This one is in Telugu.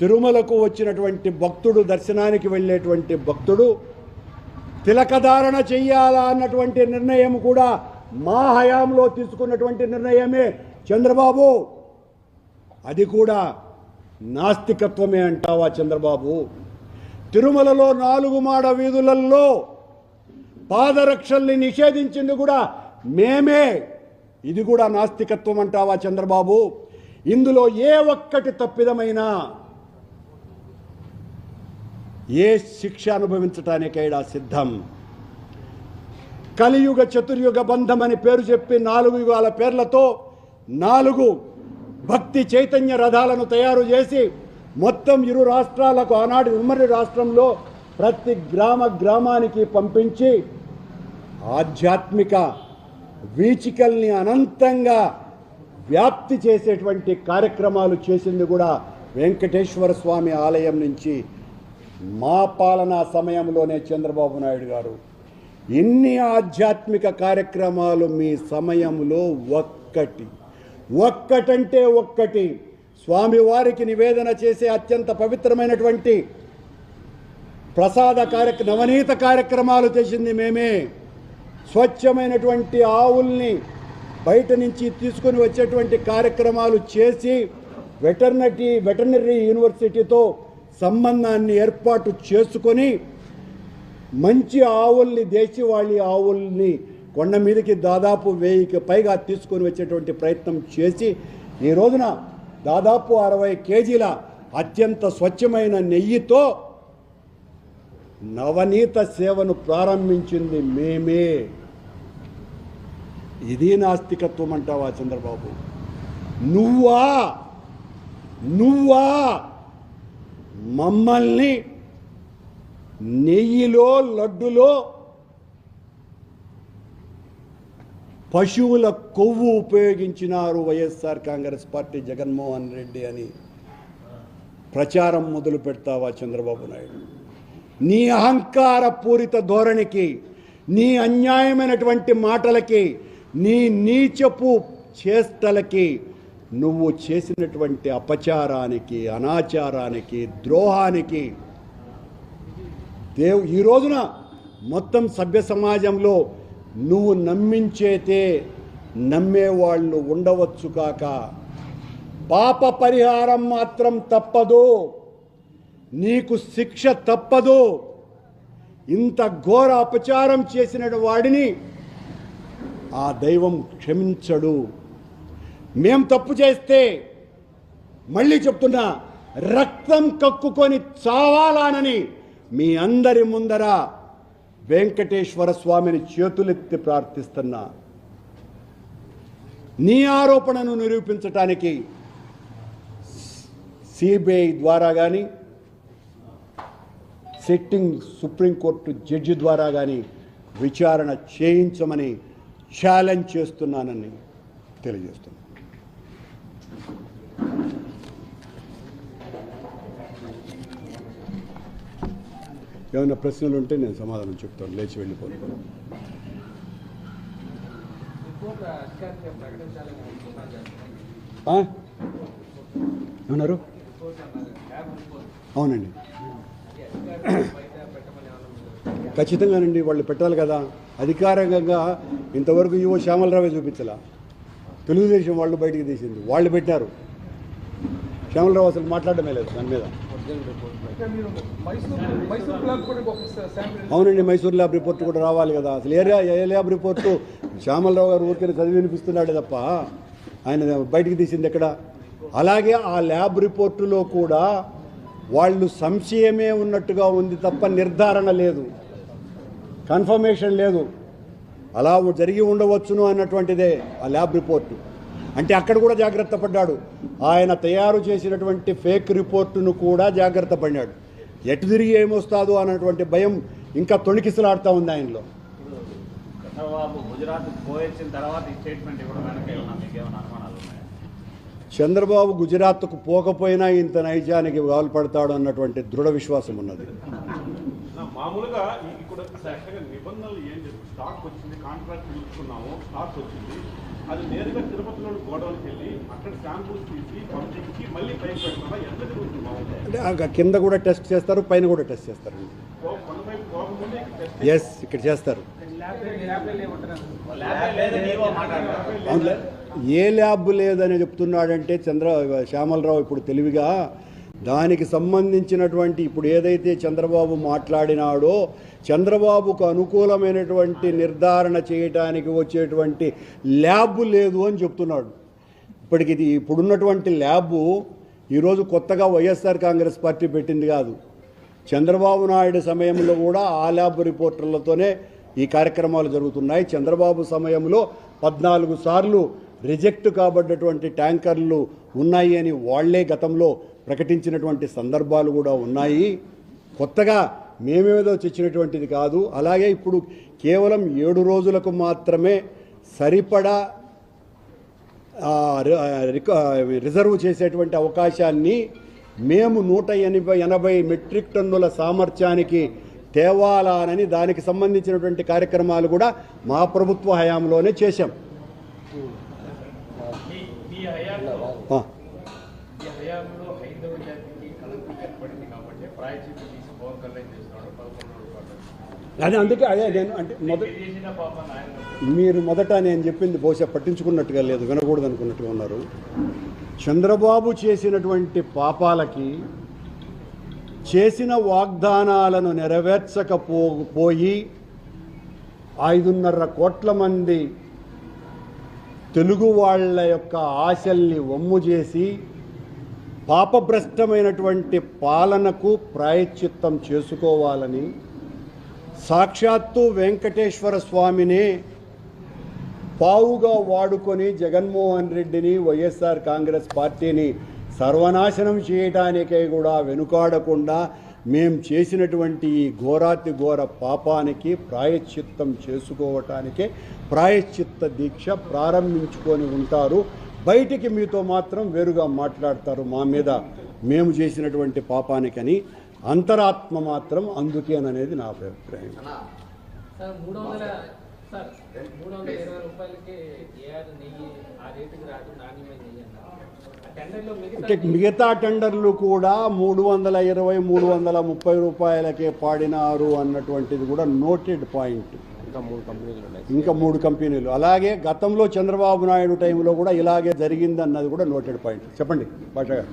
తిరుమలకు వచ్చినటువంటి భక్తుడు దర్శనానికి వెళ్ళేటువంటి భక్తుడు తిలకధారణ చెయ్యాలా అన్నటువంటి నిర్ణయం కూడా మా హయాంలో తీసుకున్నటువంటి నిర్ణయమే. చంద్రబాబు అది కూడా నాస్తికత్వమే అంటావా చంద్రబాబు? తిరుమలలో నాలుగు మాడ వీధులలో పాదరక్షల్ని నిషేధించింది కూడా మేమే. ఇది కూడా నాస్తికత్వం అంటావా చంద్రబాబు? ఇందులో ఏ ఒక్కటి తప్పిదమైనా ఏ శిక్ష అనుభవించటానికైనా సిద్ధం. కలియుగ చతుర్యుగ బంధం అని పేరు చెప్పి నాలుగు యుగాల పేర్లతో నాలుగు భక్తి చైతన్య రథాలను తయారు చేసి మొత్తం ఇరు రాష్ట్రాలకు ఆనాడు ఉమ్మడి రాష్ట్రంలో ప్రతి గ్రామ గ్రామానికి పంపించి ఆధ్యాత్మిక వీచికల్ని అనంతంగా వ్యాప్తి చేసేటువంటి కార్యక్రమాలు చేసింది కూడా వెంకటేశ్వర స్వామి ఆలయం నుంచి మా పాలనా సమయంలోనే చంద్రబాబు నాయుడు గారు ఎన్ని ఆధ్యాత్మిక కార్యక్రమాలు మీ సమయంలో ఒక్కటి ఒక్కటంటే ఒక్కటి స్వామివారికి నివేదన చేసే అత్యంత పవిత్రమైనటువంటి ప్రసాద కార్యక్ర నవనీత కార్యక్రమాలు చేసింది మేమే. స్వచ్ఛమైనటువంటి ఆవుల్ని బయట నుంచి తీసుకొని వచ్చేటువంటి కార్యక్రమాలు చేసి వెటర్నరీ వెటర్నరీ యూనివర్సిటీతో సంబంధాన్ని ఏర్పాటు చేసుకొని మంచి ఆవుల్ని దేశవాళీ ఆవుల్ని కొండ మీదకి దాదాపు వెయ్యికి పైగా తీసుకొని వచ్చేటువంటి ప్రయత్నం చేసి ఈ రోజున దాదాపు అరవై కేజీల అత్యంత స్వచ్ఛమైన నెయ్యితో నవనీత సేవను ప్రారంభించింది మేమే. ఇది నాస్తికత్వం అంటావా చంద్రబాబు? నువ్వా? నువ్వా? మమ్మల్ని నెయ్యిలో లడ్డులో పశువుల కొవ్వు ఉపయోగించినారు వైఎస్ఆర్ కాంగ్రెస్ పార్టీ జగన్మోహన్ రెడ్డి అని. ప్రచారం మొదలు పెడతావా చంద్రబాబు నాయుడు? నీ అహంకార పూరిత ధోరణికి నీ అన్యాయమైనటువంటి మాటలకి నీ నీచపు చేష్టలకి నువ్వు చేసినటువంటి అపచారానికి అనాచారానికి ద్రోహానికి దేవు ఈ రోజున మొత్తం సభ్య సమాజంలో నువ్వు నమ్మించేతే నమ్మేవాళ్ళు ఉండవచ్చు కాక. పాప పరిహారం మాత్రం తప్పదు. నీకు శిక్ష తప్పదు. ఇంత ఘోర అపచారం చేసిన వాడిని ఆ దైవం క్షమించడు. మేం తప్పు చేస్తే మళ్ళీ చెప్తున్నా రక్తం కక్కుకొని చావాలానని మీ అందరి ముందర వెంకటేశ్వర స్వామిని చేతులెత్తి ప్రార్థిస్తున్నా. నీ ఆరోపణను నిరూపించటానికి సిబిఐ ద్వారా కానీ సిట్టింగ్ సుప్రీంకోర్టు జడ్జి ద్వారా కానీ విచారణ చేయించమని ఛాలెంజ్ చేస్తున్నానని తెలియజేస్తున్నాను ఏమైనా ప్రశ్నలు ఉంటే నేను సమాధానం చెప్తాను లేచి. ఆ? ఏమన్నారు? అవునండి. ఖచ్చితంగానండి వాళ్ళు పెట్టాలి కదా. అధికారికంగా ఇంతవరకు యువ శ్యామలరావే చూపించలా. తెలుగుదేశం వాళ్ళు బయటికి తీసింది. వాళ్ళు పెట్టారు. శ్యామలరావు అసలు మాట్లాడమే లేదు దాని మీద. అవునండి మైసూర్ ల్యాబ్ రిపోర్ట్ కూడా రావాలి కదా. అసలు ఏరియా ఏ ల్యాబ్ రిపోర్టు? శ్యామలరావు గారు ఊరికే చదివి వినిపిస్తున్నాడే తప్ప. ఆయన బయటికి తీసింది ఎక్కడ? అలాగే ఆ ల్యాబ్ రిపోర్టులో కూడా వాళ్ళు సంశయమే ఉన్నట్టుగా ఉంది తప్ప నిర్ధారణ లేదు. కన్ఫర్మేషన్ లేదు. అలా జరిగి ఉండవచ్చును అన్నటువంటిదే ఆ ల్యాబ్ రిపోర్టు. అంటే అక్కడ కూడా జాగ్రత్త పడ్డాడు. ఆయన తయారు చేసినటువంటి ఫేక్ రిపోర్టును కూడా జాగ్రత్త పడినాడు. ఎటు తిరిగి ఏమొస్తాదో అన్నటువంటి భయం ఇంకా తొణికిసలాడుతూ ఉంది ఆయనలో. చంద్రబాబు గుజరాత్కు పోకపోయినా ఇంత నైజానికి పాల్పడతాడు అన్నటువంటి దృఢ విశ్వాసం ఉన్నది. మామూలుగా యాక్చువల్గా నిబంధనలు ఏం చెప్పి స్టాక్ వచ్చింది కాంట్రాక్ట్ తీసుకున్నాము స్టాక్ వచ్చింది. అది నేరుగా తిరుపతిలో గోడౌన్కి వెళ్ళి అక్కడ శాంపుల్స్ తీసి పంపించి మళ్ళీ పైకి పెడుతున్నా ఎంత జరుగుతుంది ఆ కింద కూడా టెస్ట్ చేస్తారు పైన కూడా టెస్ట్ చేస్తారు. ఎస్ ఇక్కడ చేస్తారు. ఏ ల్యాబ్ లేదని చెప్తున్నాడంటే చంద్ర శ్యామలరావు ఇప్పుడు తెలివిగా దానికి సంబంధించినటువంటి ఇప్పుడు ఏదైతే చంద్రబాబు మాట్లాడినాడో చంద్రబాబుకు అనుకూలమైనటువంటి నిర్ధారణ చేయటానికి వచ్చేటువంటి ల్యాబ్ లేదు అని చెప్తున్నాడు. ఇప్పటికి ఇది ఇప్పుడున్నటువంటి ల్యాబు ఈరోజు కొత్తగా వైఎస్ఆర్ కాంగ్రెస్ పార్టీ పెట్టింది కాదు. చంద్రబాబు నాయుడు సమయంలో కూడా ఆ ల్యాబ్ రిపోర్టర్లతోనే ఈ కార్యక్రమాలు జరుగుతున్నాయి. చంద్రబాబు సమయంలో పద్నాలుగు సార్లు రిజెక్ట్ కాబడ్డటువంటి ట్యాంకర్లు ఉన్నాయి అని వాళ్ళే గతంలో ప్రకటించినటువంటి సందర్భాలు కూడా ఉన్నాయి. కొత్తగా మేమేదో తెచ్చినటువంటిది కాదు. అలాగే ఇప్పుడు కేవలం ఏడు రోజులకు మాత్రమే సరిపడా రిక- రిజర్వ్ చేసేటువంటి అవకాశాన్ని మేము నూట ఎనభై ఎనభై మెట్రిక్ టన్నుల సామర్థ్యానికి తేవాలని దానికి సంబంధించినటువంటి కార్యక్రమాలు కూడా మా ప్రభుత్వ హయాంలోనే చేశాం. అదే అందుకే అదే నేను అంటే మొదటి మీరు మొదట నేను చెప్పింది బహుశా పట్టించుకున్నట్టుగా లేదు వినకూడదు అనుకున్నట్టుగా ఉన్నారు. చంద్రబాబు చేసినటువంటి పాపాలకి చేసిన వాగ్దానాలను నెరవేర్చకపో పోయి ఐదున్నర కోట్ల మంది తెలుగు వాళ్ళ యొక్క ఆశల్ని వమ్ము చేసి పాపభ్రష్టమైనటువంటి పాలనకు ప్రాయశ్చిత్తం చేసుకోవాలని సాక్షాత్తు వెంకటేశ్వర స్వామినే పావుగా వాడుకొని జగన్మోహన్ రెడ్డిని వైఎస్ఆర్ కాంగ్రెస్ పార్టీని సర్వనాశనం చేయడానికే కూడా వెనుకాడకుండా మేము చేసినటువంటి ఈ ఘోరాతి ఘోర పాపానికి ప్రాయశ్చిత్తం చేసుకోవటానికే ప్రాయశ్చిత్త దీక్ష ప్రారంభించుకొని ఉంటారు. బయటికి మీతో మాత్రం వేరుగా మాట్లాడతారు మా మీద. మేము చేసినటువంటి పాపానికని అంతరాత్మ మాత్రం అందుకేననేది నా అభిప్రాయం. సార్ మూడు వందల సార్ మూడు వందల ఇరవై రూపాయలకి ఏఆర్ నెయ్యి ఆ రేటుకి రాదు నాణ్యమైన నెయ్యి అన్నారు ఆ టెండర్లో అంటే మిగతా టెండర్లు కూడా మూడు వందల ఇరవై మూడు వందల ముప్పై రూపాయలకే పాడినారు అన్నటువంటిది కూడా నోటెడ్ పాయింట్. ఇంకా మూడు కంపెనీలు ఉన్నాయి. ఇంకా మూడు కంపెనీలు. అలాగే గతంలో చంద్రబాబు నాయుడు టైంలో కూడా ఇలాగే జరిగిందన్నది కూడా నోటెడ్ పాయింట్. చెప్పండి భాష గారు.